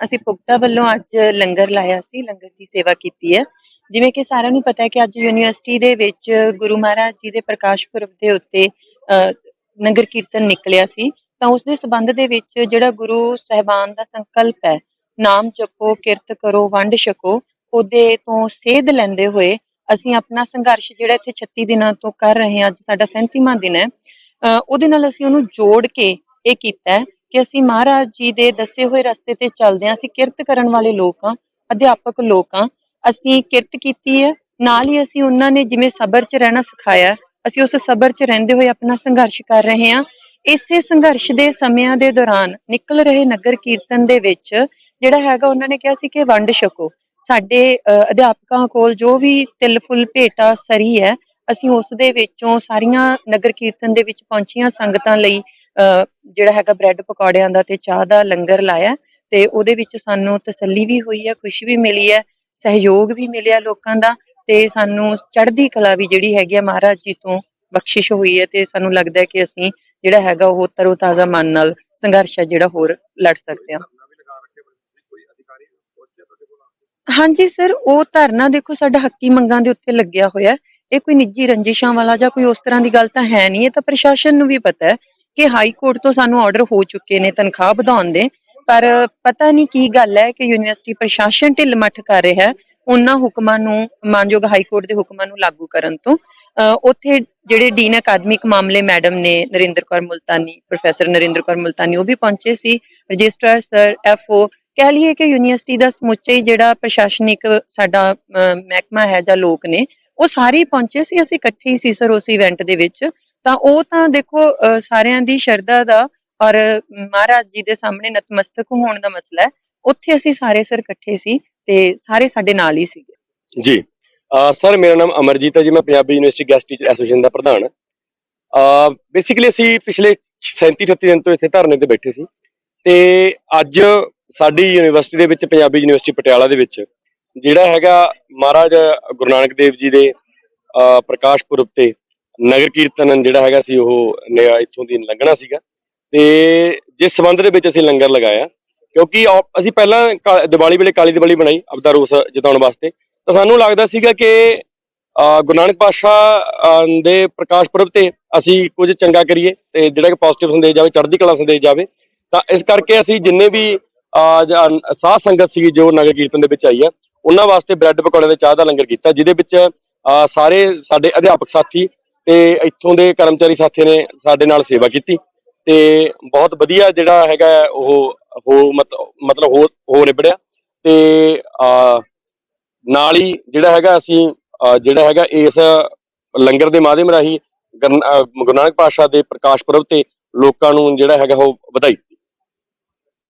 ਅਸੀਂ ਪੁਗਤਾ ਵੱਲੋਂ ਅੱਜ ਲੰਗਰ ਲਾਇਆ ਸੀ ਲੰਗਰ ਦੀ ਸੇਵਾ ਕੀਤੀ ਹੈ। ਜਿਵੇਂ ਕਿ ਸਾਰਿਆਂ ਨੂੰ ਪਤਾ ਹੈ ਕਿ ਅੱਜ ਯੂਨੀਵਰਸਿਟੀ ਦੇ ਵਿੱਚ ਗੁਰੂ ਮਹਾਰਾਜ ਜੀ ਦੇ ਪ੍ਰਕਾਸ਼ ਪੁਰਬ ਦੇ ਉੱਤੇ ਨਗਰ ਕੀਰਤਨ ਨਿਕਲਿਆ ਸੀ। ਤਾਂ ਉਸ ਦੇ ਸਬੰਧ ਦੇ ਵਿੱਚ ਜਿਹੜਾ ਗੁਰੂ ਸਹਿਬਾਨ ਦਾ ਸੰਕਲਪ ਹੈ ਨਾਮ ਜਪੋ ਕਿਰਤ ਕਰੋ ਵੰਡ ਛਕੋ ਉਹਦੇ ਤੋਂ ਸੇਧ ਲੈਂਦੇ ਹੋਏ ਅਸੀਂ ਆਪਣਾ ਸੰਘਰਸ਼ ਜਿਹੜਾ ਇੱਥੇ 36 ਦਿਨਾਂ ਤੋਂ ਕਰ ਰਹੇ ਹਾਂ ਅੱਜ ਸਾਡਾ 37ਵਾਂ ਦਿਨ ਹੈ। ਅ, ਉਹਦੇ ਨਾਲ ਅਸੀਂ ਉਹਨੂੰ ਜੋੜ ਕੇ ਇਹ ਕੀਤਾ ਹੈ ਕਿ ਅਸੀਂ ਮਹਾਰਾਜ ਜੀ ਦੇ ਦੱਸੇ ਹੋਏ ਰਸਤੇ ਤੇ ਚੱਲਦੇ ਹਾਂ ਅਸੀਂ ਕਿਰਤ ਕਰਨ ਵਾਲੇ ਲੋਕ ਹਾਂ ਅਧਿਆਪਕ ਲੋਕ ਹਾਂ। ਅਸੀਂ ਕਿਰਤ ਕੀਤੀ ਹੈ ਨਾਲ ਹੀ ਅਸੀਂ ਉਹਨਾਂ ਨੇ ਜਿਵੇਂ ਸਬਰ 'ਚ ਰਹਿਣਾ ਸਿਖਾਇਆ ਅਸੀਂ ਉਸ ਸਬਰ 'ਚ ਰਹਿੰਦੇ ਹੋਏ ਆਪਣਾ ਸੰਘਰਸ਼ ਕਰ ਰਹੇ ਹਾਂ। ਇਸੇ ਸੰਘਰਸ਼ ਦੇ ਸਮਿਆਂ ਦੇ ਦੌਰਾਨ ਨਿਕਲ ਰਹੇ ਨਗਰ ਕੀਰਤਨ ਦੇ ਵਿੱਚ ਜਿਹੜਾ ਹੈਗਾ ਉਹਨਾਂ ਨੇ ਕਿਹਾ ਸੀ ਕਿ ਵੰਡ ਛਕੋ। ਸਾਡੇ ਅ, ਅਧਿਆਪਕਾਂ ਕੋਲ ਜੋ ਵੀ ਤਿਲ ਫੁੱਲ ਭੇਟਾ ਸਰੀ ਹੈ ਅਸੀਂ ਉਸ ਦੇ ਵਿੱਚੋਂ ਸਾਰੀਆਂ ਨਗਰ ਕੀਰਤਨ ਦੇ ਵਿੱਚ ਪਹੁੰਚੀਆਂ ਸੰਗਤਾਂ ਲਈ ਜਿਹੜਾ ਹੈਗਾ ਬ੍ਰੈਡ ਪਕੌੜਿਆਂ ਦਾ ਤੇ ਚਾਹ ਦਾ ਲੰਗਰ ਲਾਇਆ ਤੇ ਉਹਦੇ ਵਿੱਚ ਸਾਨੂੰ ਤਸੱਲੀ ਵੀ ਹੋਈ ਹੈ, ਖੁਸ਼ੀ ਵੀ ਮਿਲੀ ਹੈ, ਸਹਿਯੋਗ ਵੀ ਮਿਲਿਆ ਲੋਕਾਂ ਦਾ ਤੇ ਸਾਨੂੰ ਚੜ੍ਹਦੀ ਕਲਾ ਵੀ ਜਿਹੜੀ ਹੈਗੀ ਆ ਮਹਾਰਾਜ ਜੀ ਤੋਂ ਬਖਸ਼ਿਸ਼ ਹੋਈ ਹੈ ਤੇ ਸਾਨੂੰ ਲੱਗਦਾ ਹੈ ਕਿ ਅਸੀਂ ਜਿਹੜਾ ਹੈਗਾ ਉਹ ਤਰੋ ਤਾਜ਼ਾ ਮਨ ਨਾਲ ਸੰਘਰਸ਼ ਹੈ ਜਿਹੜਾ ਹੋਰ ਲੜ ਸਕਦੇ ਹਾਂ। ਹਾਂਜੀ ਸਰ ਉਹ ਧਰਨਾ ਦੇਖੋ ਸਾਡਾ ਹੱਕੀ ਮੰਗਾਂ ਦੇ ਉੱਤੇ ਲੱਗਿਆ ਹੋਇਆ ਇਹ ਕੋਈ ਨਿੱਜੀ ਰੰਜਿਸ਼ਾਂ ਵਾਲਾ ਜਾਂ ਕੋਈ ਉਸ ਤਰ੍ਹਾਂ ਦੀ ਗੱਲ ਤਾਂ ਹੈ ਨਹੀਂ, ਇਹ ਤਾਂ ਪ੍ਰਸ਼ਾਸਨ ਨੂੰ ਵੀ ਪਤਾ ਹੈ। ਕਿ ਹਾਈ ਕੋਰਟ ਤੋਂ ਸਾਨੂੰ ਆਰਡਰ ਹੋ ਚੁੱਕੇ ਨੇ ਤਨਖਾਹ ਵਧਾਉਣ ਦੇ। ਪਰ ਪਤਾ ਨਹੀਂ ਕੀ ਗੱਲ ਹੈ ਕਿ ਯੂਨੀਵਰਸਿਟੀ ਪ੍ਰਸ਼ਾਸਨ ਢਿੱਲ ਕਰ ਰਿਹਾ ਹੈ ਉਹਨਾਂ ਹੁਕਮਾਂ ਨੂੰ, ਮਾਨਯੋਗ ਹਾਈ ਕੋਰਟ ਦੇ ਹੁਕਮਾਂ ਨੂੰ ਲਾਗੂ ਕਰਨ ਤੋਂ। ਉੱਥੇ ਜਿਹੜੇ ਡੀਨ ਅਕਾਦਮਿਕ ਮਾਮਲੇ ਮੈਡਮ ਨੇ ਨਰਿੰਦਰ ਕੌਰ ਮੁਲਤਾਨੀ, ਪ੍ਰੋਫੈਸਰ ਨਰਿੰਦਰ ਕੌਰ ਮੁਲਤਾਨੀ, ਉਹ ਵੀ ਪਹੁੰਚੇ ਸੀ। ਰਜਿਸਟਰਾਰ ਸਰ ਐਫਓ ਕਹਿ ਲਈਏ ਕਿ ਯੂਨੀਵਰਸਿਟੀ ਦਾ ਸਮੁੱਚੇ ਜਿਹੜਾ ਪ੍ਰਸ਼ਾਸਨਿਕ ਸਾਡਾ ਮਹਿਕਮਾ ਹੈ ਜਾਂ ਲੋਕ ਨੇ, ਉਹ ਸਾਰੇ ਪਹੁੰਚੇ ਸੀ। ਅਸੀਂ ਇਕੱਠੇ ਹੀ ਸੀ ਸਰ ਉਸ ਇਵੈਂਟ ਦੇ ਵਿੱਚ। ਤਾਂ ਉਹ ਤਾਂ ਦੇਖੋ ਸਾਰਿਆਂ ਦੀ ਸ਼ਰਧਾ ਦਾ ਔਰ ਮਹਾਰਾਜ ਜੀ ਦੇ ਸਾਹਮਣੇ ਨਤਮਸਤਕ ਹੋਣ ਦਾ ਮਸਲਾ ਹੈ। ਉੱਥੇ ਅਸੀਂ ਸਾਰੇ ਸਰ ਇਕੱਠੇ ਸੀ ਤੇ ਸਾਰੇ ਸਾਡੇ ਨਾਲ ਹੀ ਸੀਗੇ। ਜੀ। ਸਰ, ਮੇਰਾ ਨਾਮ ਅਮਰਜੀਤ ਹੈ ਜੀ, ਮੈਂ Punjabi university guest teacher association ਦਾ ਪ੍ਰਧਾਨ ਹਾਂ। ਬੇਸਿਕਲੀ ਅਸੀਂ ਪਿਛਲੇ 37 38 ਦਿਨ ਤੋਂ ਇੱਥੇ ਧਰਨੇ ਤੇ ਬੈਠੇ ਸੀ ਤੇ ਅੱਜ ਸਾਡੀ ਯੂਨੀਵਰਸਿਟੀ ਦੇ ਵਿੱਚ, ਪੰਜਾਬੀ ਯੂਨੀਵਰਸਿਟੀ ਪਟਿਆਲਾ ਦੇ ਵਿੱਚ ਜਿਹੜਾ ਹੈਗਾ ਮਹਾਰਾਜ ਗੁਰੂ ਨਾਨਕ ਦੇਵ ਜੀ ਦੇ ਪ੍ਰਕਾਸ਼ ਪੁਰਬ ਤੇ ਨਗਰ ਕੀਰਤਨ ਜਿਹੜਾ ਹੈਗਾ ਸੀ ਉਹ ਨ- ਇੱਥੋਂ ਦੀ ਲੰਘਣਾ ਸੀਗਾ। ਤੇ ਜਿਸ ਸੰਬੰਧ ਦੇ ਵਿੱਚ ਅਸੀਂ ਲੰਗਰ ਲਗਾਇਆ, ਕਿਉਂਕਿ ਅਸੀਂ ਪਹਿਲਾਂ ਕਾ- ਦੀਵਾਲੀ ਵੇਲੇ ਕਾਲੀ ਦੀਵਾਲੀ ਬਣਾਈ ਆਪਦਾ ਰੋਸ ਜਤਾਉਣ ਵਾਸਤੇ। ਤਾਂ ਸਾਨੂੰ ਲੱਗਦਾ ਸੀਗਾ ਕਿ ਗੁਰੂ ਨਾਨਕ ਪਾਤਸ਼ਾਹ ਦੇ ਪ੍ਰਕਾਸ਼ ਪੁਰਬ ਤੇ ਅਸੀਂ ਕੁਝ ਚੰਗਾ ਕਰੀਏ ਤੇ ਜਿਹੜਾ ਕਿ ਪੋਜ਼ਿਟਿਵ ਸੰਦੇਸ਼ ਜਾਵੇ, ਚੜ੍ਹਦੀ ਕਲਾ ਸੰਦੇਸ਼ ਜਾਵੇ, ਤਾਂ ਇਸ ਕਰਕੇ ਅਸੀਂ ਜਿੰਨੇ ਵੀ ਅਹ ਜ- ਸੰਗਤ ਸੀ ਜੋ ਨਗਰ ਕੀਰਤਨ ਦੇ ਵਿੱਚ ਆਈ ਆ, ਉਹਨਾਂ ਵਾਸਤੇ ਬ੍ਰੈਡ ਪਕੌੜੇ ਤੇ ਚਾਹ ਦਾ ਲੰਗਰ ਕੀਤਾ, ਜਿਹਦੇ ਵਿੱਚ ਸਾਰੇ ਸਾਡੇ ਅਧਿਆਪਕ ਸਾਥੀ ਤੇ ਇੱਥੋਂ ਦੇ ਕਰਮਚਾਰੀ ਸਾਥੀ ਨੇ ਸਾਡੇ ਨਾਲ ਸੇਵਾ ਕੀਤੀ ਤੇ ਬਹੁਤ ਵਧੀਆ ਜਿਹੜਾ ਹੈਗਾ ਉਹ, ਹੋ ਮਤਲਬ ਮਤਲਬ ਹੋ ਹੋ ਨਿਬੜਿਆ ਤੇ ਨਾਲ ਹੀ ਜਿਹੜਾ ਹੈਗਾ ਅਸੀਂ ਜਿਹੜਾ ਹੈਗਾ ਇਸ ਲੰਗਰ ਦੇ ਮਾਧਿਅਮ ਰਾਹੀਂ ਗੁਰੂ ਨਾਨਕ ਪਾਤਸ਼ਾਹ ਦੇ ਪ੍ਰਕਾਸ਼ ਪੁਰਬ ਤੇ ਲੋਕਾਂ ਨੂੰ ਜਿਹੜਾ ਹੈਗਾ ਉਹ ਵਧਾਈ।